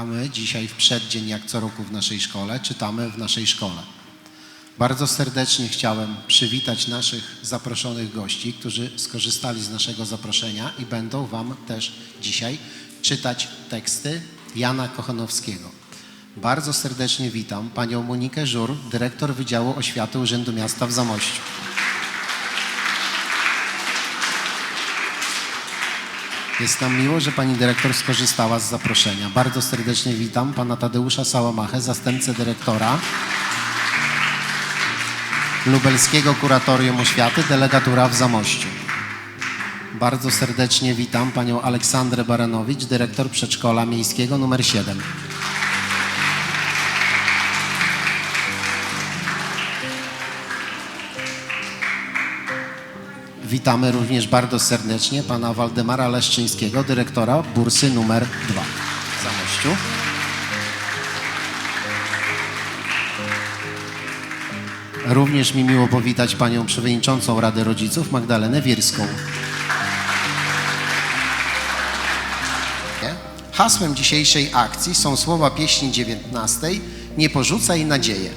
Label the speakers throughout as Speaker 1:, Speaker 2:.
Speaker 1: a dzisiaj w przeddzień, jak co roku w naszej szkole, czytamy w naszej szkole. Bardzo serdecznie chciałem przywitać naszych zaproszonych gości, którzy skorzystali z naszego zaproszenia i będą Wam też dzisiaj czytać teksty Jana Kochanowskiego. Bardzo serdecznie witam panią Monikę Żur, dyrektor Wydziału Oświaty Urzędu Miasta w Zamościu. Jest nam miło, że pani dyrektor skorzystała z zaproszenia. Bardzo serdecznie witam pana Tadeusza Sałamachę, zastępcę dyrektora Lubelskiego Kuratorium Oświaty, delegatura w Zamościu. Bardzo serdecznie witam panią Aleksandrę Baranowicz, dyrektor przedszkola miejskiego numer 7. Witamy również bardzo serdecznie pana Waldemara Leszczyńskiego, dyrektora bursy numer 2 w Zamościu. Również mi miło powitać panią przewodniczącą Rady Rodziców Magdalenę Wirską. Hasłem dzisiejszej akcji są słowa pieśni 19 Nie porzucaj nadzieję.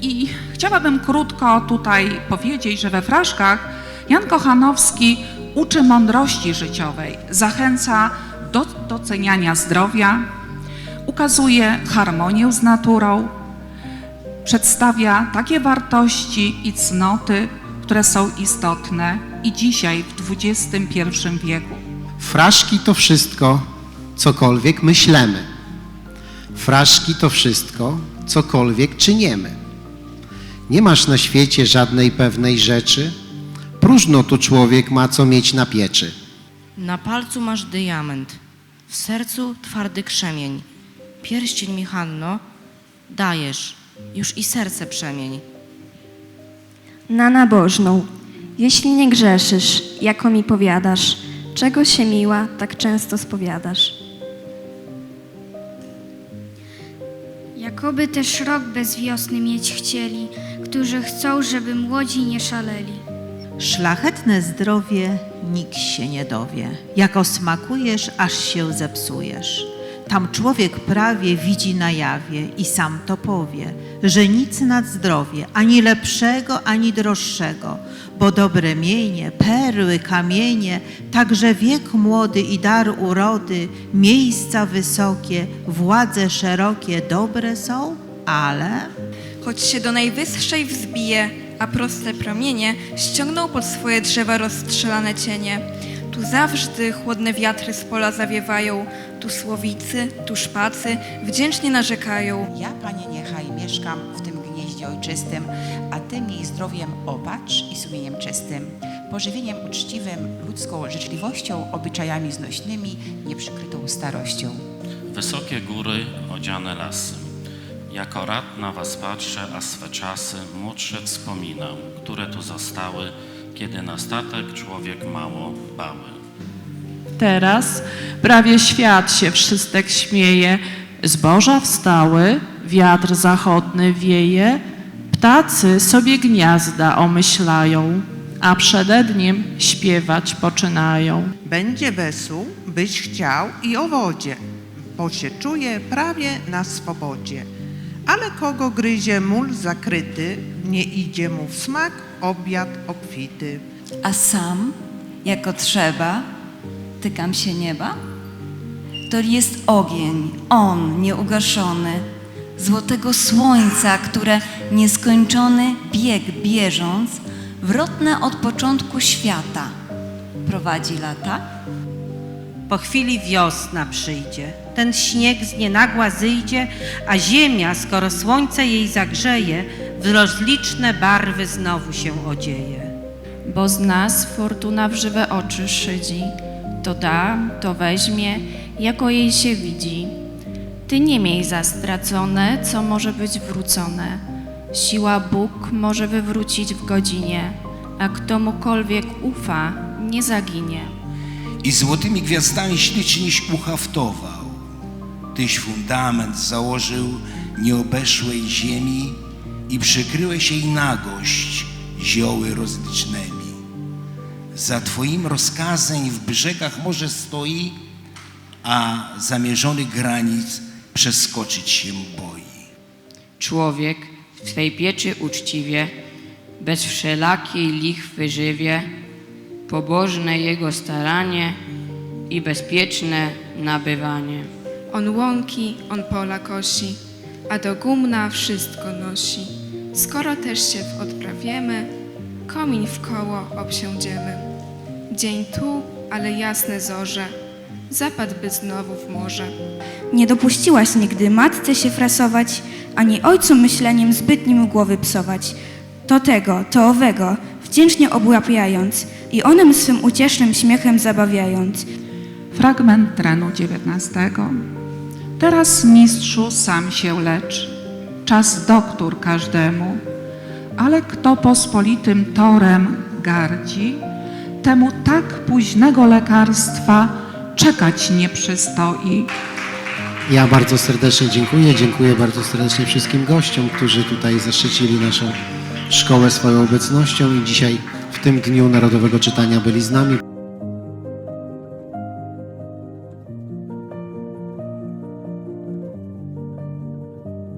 Speaker 2: I chciałabym krótko tutaj powiedzieć, że we fraszkach Jan Kochanowski uczy mądrości życiowej, zachęca do doceniania zdrowia, ukazuje harmonię z naturą, przedstawia takie wartości i cnoty, które są istotne i dzisiaj w XXI wieku.
Speaker 1: Fraszki to wszystko, cokolwiek myślemy. Fraszki to wszystko, cokolwiek czyniemy. Nie masz na świecie żadnej pewnej rzeczy, próżno tu człowiek ma co mieć na pieczy.
Speaker 3: Na palcu masz diament, w sercu twardy krzemień. Pierścień mi, Hanno, dajesz, już i serce przemień.
Speaker 4: na nabożną. Jeśli nie grzeszysz, jako mi powiadasz, czego się miła, tak często spowiadasz.
Speaker 5: Jakoby też rok bez wiosny mieć chcieli, którzy chcą, żeby młodzi nie szaleli.
Speaker 6: Szlachetne zdrowie nikt się nie dowie. Jak osmakujesz, aż się zepsujesz. Tam człowiek prawie widzi na jawie i sam to powie, że nic nad zdrowie, ani lepszego, ani droższego, bo dobre mienie, perły, kamienie, także wiek młody i dar urody, miejsca wysokie, władze szerokie, dobre są, ale...
Speaker 7: choć się do najwyższej wzbije, a proste promienie ściągną pod swoje drzewa rozstrzelane cienie. Tu zawsze chłodne wiatry z pola zawiewają, tu słowicy, tu szpacy wdzięcznie narzekają.
Speaker 8: Ja, Panie, niechaj mieszkam w tym gnieździe ojczystym, a Ty mnie zdrowiem opacz i sumieniem czystym, pożywieniem uczciwym, ludzką życzliwością, obyczajami znośnymi, nieprzykrytą starością.
Speaker 9: Wysokie góry, odziane lasy. Jako rad na was patrzę, a swe czasy młodsze wspominam, które tu zostały, kiedy na statek człowiek mało bały.
Speaker 2: Teraz prawie świat się wszystek śmieje, zboża wstały, wiatr zachodny wieje, ptacy sobie gniazda omyślają, a przede dniem śpiewać poczynają.
Speaker 10: Będzie wesół, byś chciał i o wodzie, bo się czuje prawie na swobodzie. Ale kogo gryzie mól zakryty, nie idzie mu w smak obiad obfity.
Speaker 11: a sam, jako trzeba, tykam się nieba? To jest ogień, on nieugaszony, złotego słońca, które nieskończony bieg bieżąc, wrotne od początku świata, prowadzi lata?
Speaker 12: Po chwili wiosna przyjdzie, ten śnieg z nienagła zyjdzie, a ziemia, skoro słońce jej zagrzeje, w rozliczne barwy znowu się odzieje.
Speaker 13: bo z nas fortuna w żywe oczy szydzi. To da, to weźmie, jako jej się widzi. Ty nie miej za stracone, co może być wrócone. Siła Bóg może wywrócić w godzinie, a kto mukolwiek ufa, nie zaginie.
Speaker 14: I złotymi gwiazdami ślicznieś uhaftował. Tyś fundament założył nieobeszłej ziemi i przykryłeś jej nagość zioły rozlicznymi. Za Twoim rozkazem w brzegach morze stoi, a zamierzonych granic przeskoczyć się boi.
Speaker 15: Człowiek w swej pieczy uczciwie, bez wszelakiej lichwy żywie, pobożne jego staranie i bezpieczne nabywanie.
Speaker 10: On łąki, on pola kosi, a do gumna wszystko nosi. Skoro też się odprawiemy, komin w koło obsiądziemy. Dzień tu, ale jasne zorze, zapadłby znowu w morze.
Speaker 5: Nie dopuściłaś nigdy matce się frasować, ani ojcu myśleniem zbytnim głowy psować. To tego, to owego, wdzięcznie obłapiając i onem swym uciesznym śmiechem zabawiając.
Speaker 2: Fragment trenu 19. Teraz mistrzu sam się lecz, czas doktór każdemu, ale kto pospolitym torem gardzi, temu tak późnego lekarstwa czekać nie przystoi.
Speaker 1: Ja bardzo serdecznie dziękuję. Dziękuję bardzo serdecznie wszystkim gościom, którzy tutaj zaszczycili naszą szkołę swoją obecnością i dzisiaj w tym dniu Narodowego Czytania byli z nami.